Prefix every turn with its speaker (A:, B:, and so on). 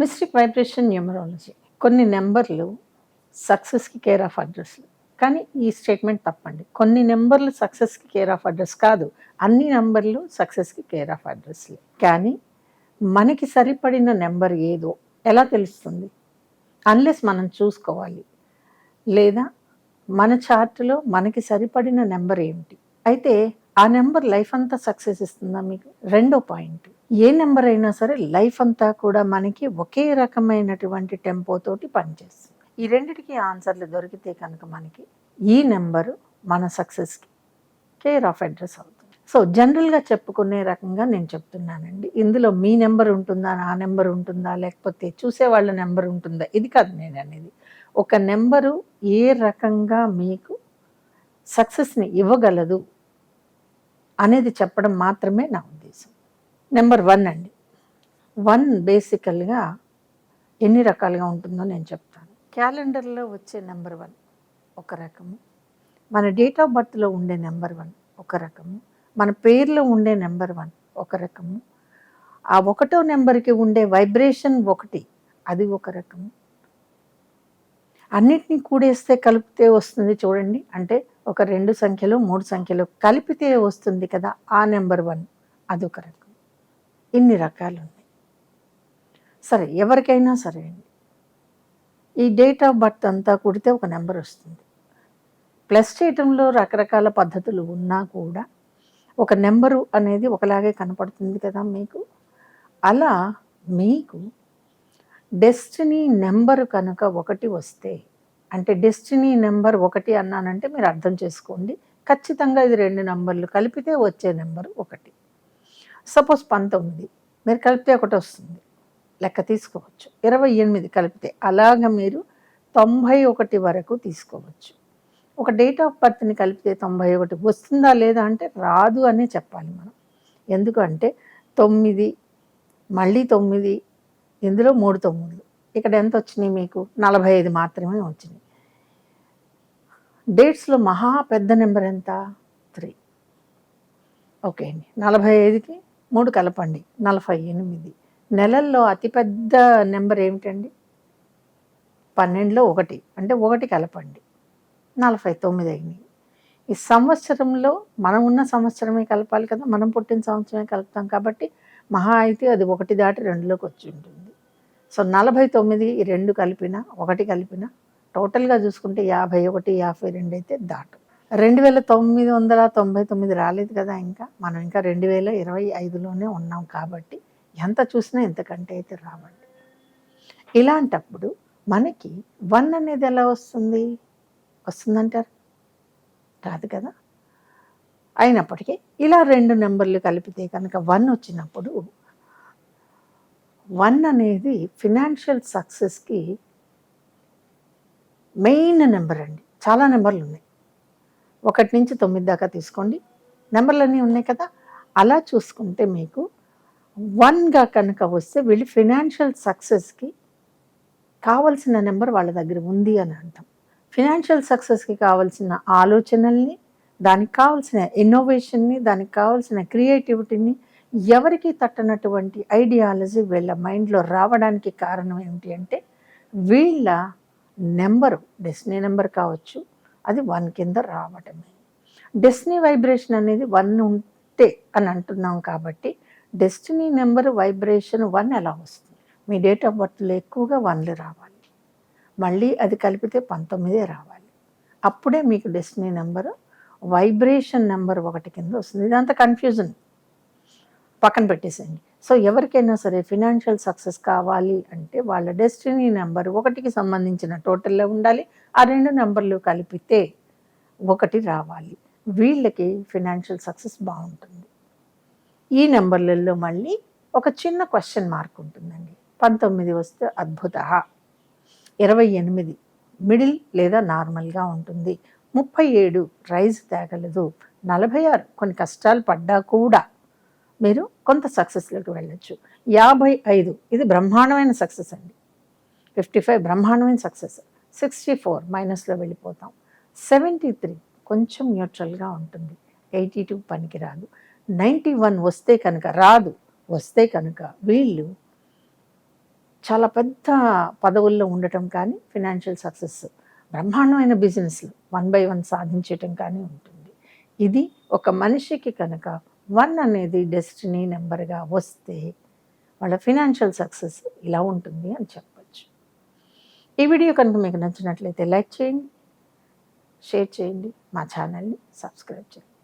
A: Mystic vibration numerology. కొన్ని నెంబర్లు సక్సెస్కి కేర్ ఆఫ్ అడ్రస్లు. కానీ ఈ స్టేట్మెంట్ తప్పండి. కొన్ని నెంబర్లు సక్సెస్కి కేర్ ఆఫ్ అడ్రస్ కాదు. అన్ని నెంబర్లు సక్సెస్కి కేర్ ఆఫ్ అడ్రస్లే. కానీ మనకి సరిపడిన నెంబర్ ఏదో ఎలా తెలుస్తుంది? అన్లెస్ మనం చూసుకోవాలి. లేదా మన చార్ట్లో మనకి సరిపడిన నెంబర్ ఏమిటి? అయితే ఆ నెంబర్ లైఫ్ అంతా సక్సెస్ ఇస్తుందా మీకు? రెండో పాయింట్. ఏ నెంబర్ అయినా సరే లైఫ్ అంతా కూడా మనకి ఒకే రకమైనటువంటి టెంపోతోటి పనిచేస్తుంది. ఈ రెండిటికి ఆన్సర్లు దొరికితే కనుక మనకి ఈ నెంబరు మన సక్సెస్కి కేర్ ఆఫ్ అడ్రస్ అవుతుంది. సో జనరల్గా చెప్పుకునే రకంగా నేను చెప్తున్నానండి. ఇందులో మీ నెంబర్ ఉంటుందా నా నెంబర్ ఉంటుందా లేకపోతే చూసే వాళ్ళ నెంబర్ ఉంటుందా? ఇది కాదు నేను అనేది. ఒక నెంబరు ఏ రకంగా మీకు సక్సెస్ని ఇవ్వగలదు అనేది చెప్పడం మాత్రమే నా ఉద్దేశం. నెంబర్ వన్ అండి. వన్ బేసికల్గా ఎన్ని రకాలుగా ఉంటుందో నేను చెప్తాను. క్యాలెండర్లో వచ్చే నెంబర్ వన్ ఒక రకము. మన డేట్ ఆఫ్ బర్త్లో ఉండే నెంబర్ వన్ ఒక రకము. మన పేర్లో ఉండే నెంబర్ వన్ ఒక రకము. ఆ ఒకటో నెంబర్కి ఉండే వైబ్రేషన్ ఒకటి అది ఒక రకము. అన్నిటినీ కూడేస్తే కలిపితే వస్తుంది చూడండి. అంటే ఒక రెండు సంఖ్యలు మూడు సంఖ్యలు కలిపితే వస్తుంది కదా ఆ నెంబర్ వన్. అదొక రకం. ఇన్ని రకాలు ఉన్నాయి సరే ఎవరికైనా సరే అండి. ఈ డేట్ ఆఫ్ బర్త్ అంతా కుడితే ఒక నెంబర్ వస్తుంది. ప్లస్ చేయటంలో రకరకాల పద్ధతులు ఉన్నా కూడా ఒక నెంబరు అనేది ఒకలాగే కనపడుతుంది కదా మీకు. అలా మీకు డెస్టినీ నెంబరు కనుక ఒకటి వస్తే అంటే డెస్టినీ నెంబర్ ఒకటి అన్నానంటే మీరు అర్థం చేసుకోండి. ఖచ్చితంగా ఇది రెండు నెంబర్లు కలిపితే వచ్చే నెంబర్ ఒకటి. సపోజ్ పంతొమ్మిది మీరు కలిపితే ఒకటి వస్తుంది. లెక్క తీసుకోవచ్చు. ఇరవై ఎనిమిది కలిపితే అలాగ మీరు తొంభై ఒకటి వరకు తీసుకోవచ్చు. ఒక డేట్ ఆఫ్ బర్త్ని కలిపితే తొంభై ఒకటి వస్తుందా లేదా అంటే రాదు అనే చెప్పాలి మనం. ఎందుకంటే తొమ్మిది మళ్ళీ తొమ్మిది ఇందులో మూడు తొమ్మిది. ఇక్కడ ఎంత వచ్చినాయి మీకు? నలభై ఐదు మాత్రమే వచ్చినాయి. డేట్స్లో మహా పెద్ద నెంబర్ ఎంత? త్రీ. ఓకే అండి. నలభై ఐదుకి మూడు కలపండి. నలభై ఎనిమిది. నెలల్లో అతిపెద్ద నెంబర్ ఏమిటండి? పన్నెండులో ఒకటి. అంటే ఒకటి కలపండి. నలభై తొమ్మిది అయినాయి ఈ సంవత్సరంలో మనం ఉన్న సంవత్సరమే కలపాలి కదా. మనం పుట్టిన సంవత్సరమే కలుపుతాం కాబట్టి మహా అయితే అది ఒకటి దాటి రెండులోకి వచ్చి ఉంటుంది. సో నలభై తొమ్మిది ఈ రెండు కలిపిన ఒకటి కలిపిన టోటల్గా చూసుకుంటే యాభై ఒకటి యాభై రెండు అయితే దాటు. రెండు వేల తొమ్మిది వందల తొంభై తొమ్మిది రాలేదు కదా ఇంకా. మనం ఇంకా రెండు వేల ఇరవై ఐదులోనే ఉన్నాం కాబట్టి ఎంత చూసినా ఎంతకంటే అయితే రావండి. ఇలాంటప్పుడు మనకి వన్ అనేది ఎలా వస్తుంది? వస్తుందంటారు? రాదు కదా. అయినప్పటికీ ఇలా రెండు నెంబర్లు కలిపితే కనుక వన్ వచ్చినప్పుడు వన్ అనేది ఫినాన్షియల్ సక్సెస్కి మెయిన్ నెంబర్ అండి. చాలా నెంబర్లు ఉన్నాయి. ఒకటి నుంచి తొమ్మిది దాకా తీసుకోండి. నెంబర్లన్నీ ఉన్నాయి కదా. అలా చూసుకుంటే మీకు వన్గా కనుక వస్తే వీళ్ళు ఫినాన్షియల్ సక్సెస్కి కావలసిన నెంబర్ వాళ్ళ దగ్గర ఉంది అని అంటాం ఫినాన్షియల్ సక్సెస్కి కావాల్సిన ఆలోచనల్ని దానికి కావాల్సిన ఇన్నోవేషన్ని దానికి కావాల్సిన క్రియేటివిటీని ఎవరికి తట్టనటువంటి ఐడియాలజీ వీళ్ళ మైండ్లో రావడానికి కారణం ఏమిటి అంటే వీళ్ళ నెంబరు డెస్నీ నెంబర్ కావచ్చు అది వన్ కింద రావటమే. డెస్నీ వైబ్రేషన్ అనేది వన్ ఉంటే అని అంటున్నాం కాబట్టి డెస్టినీ నెంబర్ వైబ్రేషన్ వన్ ఎలా వస్తుంది? మీ డేట్ ఆఫ్ బర్త్లో ఎక్కువగా వన్లు రావాలి. మళ్ళీ అది కలిపితే పంతొమ్మిదే రావాలి. అప్పుడే మీకు డెస్టినీ నెంబరు వైబ్రేషన్ నెంబర్ ఒకటి కింద వస్తుంది. ఇదంతా కన్ఫ్యూజన్. పక్కన పెట్టేసేయండి. సో ఎవరికైనా సరే ఫినాన్షియల్ సక్సెస్ కావాలి అంటే వాళ్ళ డెస్టినీ నెంబర్ ఒకటికి సంబంధించిన టోటల్లో ఉండాలి ఆ రెండు నెంబర్లు కలిపితే ఒకటి రావాలి. వీళ్ళకి ఫినాన్షియల్ సక్సెస్ బాగుంటుంది. ఈ నెంబర్లలో మళ్ళీ ఒక చిన్న క్వశ్చన్ మార్క్ ఉంటుందండి. పంతొమ్మిది వస్తే అద్భుత ఇరవై ఎనిమిది మిడిల్ లేదా నార్మల్గా ఉంటుంది. ముప్పై ఏడు రైజ్ తేగలదు. నలభై ఆరు కొన్ని కష్టాలు పడ్డా కూడా మీరు కొంత సక్సెస్లోకి వెళ్ళొచ్చు. యాభై ఐదు ఇది బ్రహ్మాండమైన సక్సెస్ అండి. ఫిఫ్టీ ఫైవ్ బ్రహ్మాండమైన సక్సెస్ సిక్స్టీ ఫోర్ మైనస్లో వెళ్ళిపోతాం. సెవెంటీ త్రీ కొంచెం న్యూట్రల్గా ఉంటుంది. ఎయిటీ టూ పనికిరాదు. నైంటీ వన్ వస్తే కనుక రాదు. వస్తే కనుక వీళ్ళు చాలా పెద్ద పదవుల్లో ఉండటం కానీ ఫినాన్షియల్ సక్సెస్ బ్రహ్మాండమైన బిజినెస్లు వన్ బై వన్ సాధించటం కానీ ఉంటుంది. ఇది ఒక మనిషికి కనుక వన్ అనేది డెస్టినీ నెంబర్గా వస్తే వాళ్ళ ఫినాన్షియల్ సక్సెస్ ఇలా ఉంటుంది అని చెప్పచ్చు. ఈ వీడియో కనుక మీకు నచ్చినట్లయితే లైక్ చేయండి షేర్ చేయండి మా ఛానల్ని సబ్స్క్రైబ్ చేయండి.